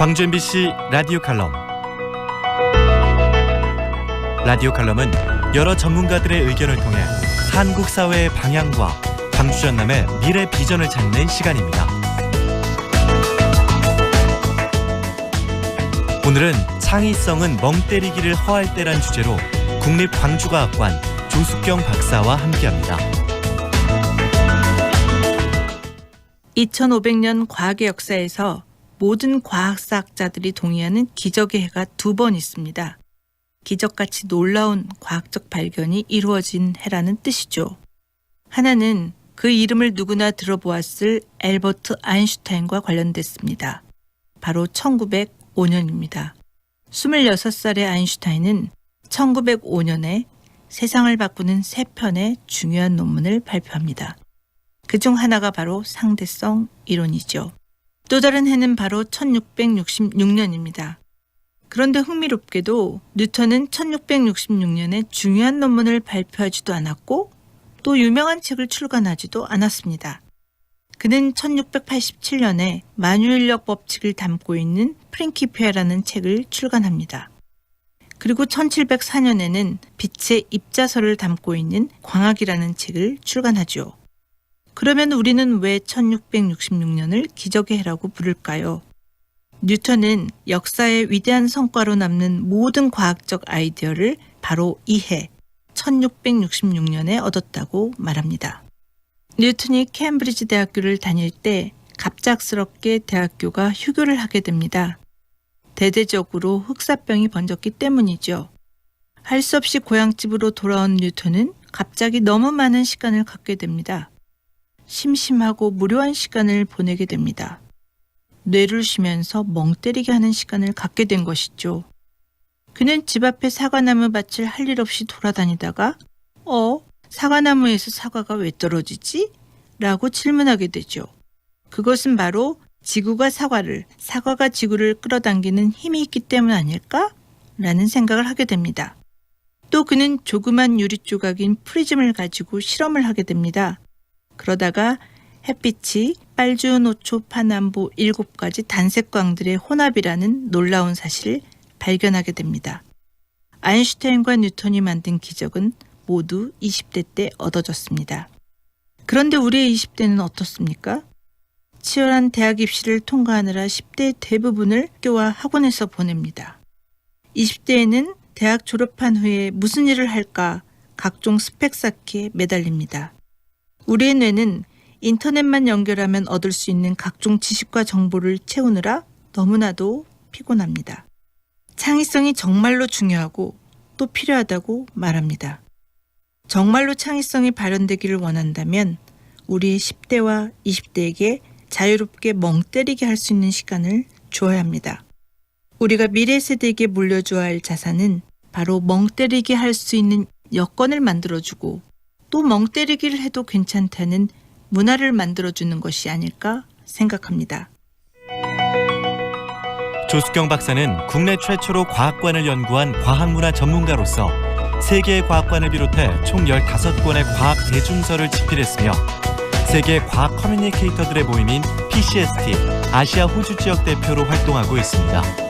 광주 MBC 라디오 칼럼 라디오 칼럼은 여러 전문가들의 의견을 통해 한국 사회의 방향과 광주 전남의 미래 비전을 찾는 시간입니다. 오늘은 창의성은 멍 때리기를 허할 때란 주제로 국립 광주과학관 조숙경 박사와 함께합니다. 2500년 과학의 역사에서 모든 과학사학자들이 동의하는 기적의 해가 두 번 있습니다. 기적같이 놀라운 과학적 발견이 이루어진 해라는 뜻이죠. 하나는 그 이름을 누구나 들어보았을 엘버트 아인슈타인과 관련됐습니다. 바로 1905년입니다. 26살의 아인슈타인은 1905년에 세상을 바꾸는 세 편의 중요한 논문을 발표합니다. 그 중 하나가 바로 상대성 이론이죠. 또 다른 해는 바로 1666년입니다. 그런데 흥미롭게도 뉴턴은 1666년에 중요한 논문을 발표하지도 않았고 또 유명한 책을 출간하지도 않았습니다. 그는 1687년에 만유인력 법칙을 담고 있는 프린키피아라는 책을 출간합니다. 그리고 1704년에는 빛의 입자설을 담고 있는 광학이라는 책을 출간하죠. 그러면 우리는 왜 1666년을 기적의 해라고 부를까요? 뉴턴은 역사의 위대한 성과로 남는 모든 과학적 아이디어를 바로 이 해, 1666년에 얻었다고 말합니다. 뉴턴이 케임브리지 대학교를 다닐 때 갑작스럽게 대학교가 휴교를 하게 됩니다. 대대적으로 흑사병이 번졌기 때문이죠. 할 수 없이 고향집으로 돌아온 뉴턴은 갑자기 너무 많은 시간을 갖게 됩니다. 심심하고 무료한 시간을 보내게 됩니다. 뇌를 쉬면서 멍 때리게 하는 시간을 갖게 된 것이죠. 그는 집 앞에 사과나무 밭을 할 일 없이 돌아다니다가 어? 사과나무에서 사과가 왜 떨어지지? 라고 질문하게 되죠. 그것은 바로 지구가 사과를, 사과가 지구를 끌어당기는 힘이 있기 때문 아닐까? 라는 생각을 하게 됩니다. 또 그는 조그만 유리 조각인 프리즘을 가지고 실험을 하게 됩니다. 그러다가 햇빛이 빨주, 노초, 파남보 일곱 가지 단색광들의 혼합이라는 놀라운 사실을 발견하게 됩니다. 아인슈타인과 뉴턴이 만든 기적은 모두 20대 때 얻어졌습니다. 그런데 우리의 20대는 어떻습니까? 치열한 대학 입시를 통과하느라 10대의 대부분을 학교와 학원에서 보냅니다. 20대에는 대학 졸업한 후에 무슨 일을 할까 각종 스펙 쌓기에 매달립니다. 우리의 뇌는 인터넷만 연결하면 얻을 수 있는 각종 지식과 정보를 채우느라 너무나도 피곤합니다. 창의성이 정말로 중요하고 또 필요하다고 말합니다. 정말로 창의성이 발현되기를 원한다면 우리 10대와 20대에게 자유롭게 멍 때리게 할 수 있는 시간을 주어야 합니다. 우리가 미래 세대에게 물려줘야 할 자산은 바로 멍 때리게 할 수 있는 여건을 만들어주고 또 멍 때리기를 해도 괜찮다는 문화를 만들어주는 것이 아닐까 생각합니다. 조숙경 박사는 국내 최초로 과학관을 연구한 과학문화 전문가로서 세계의 과학관을 비롯해 총 15권의 과학 대중서를 집필했으며 세계 과학 커뮤니케이터들의 모임인 PCST 아시아 호주 지역 대표로 활동하고 있습니다.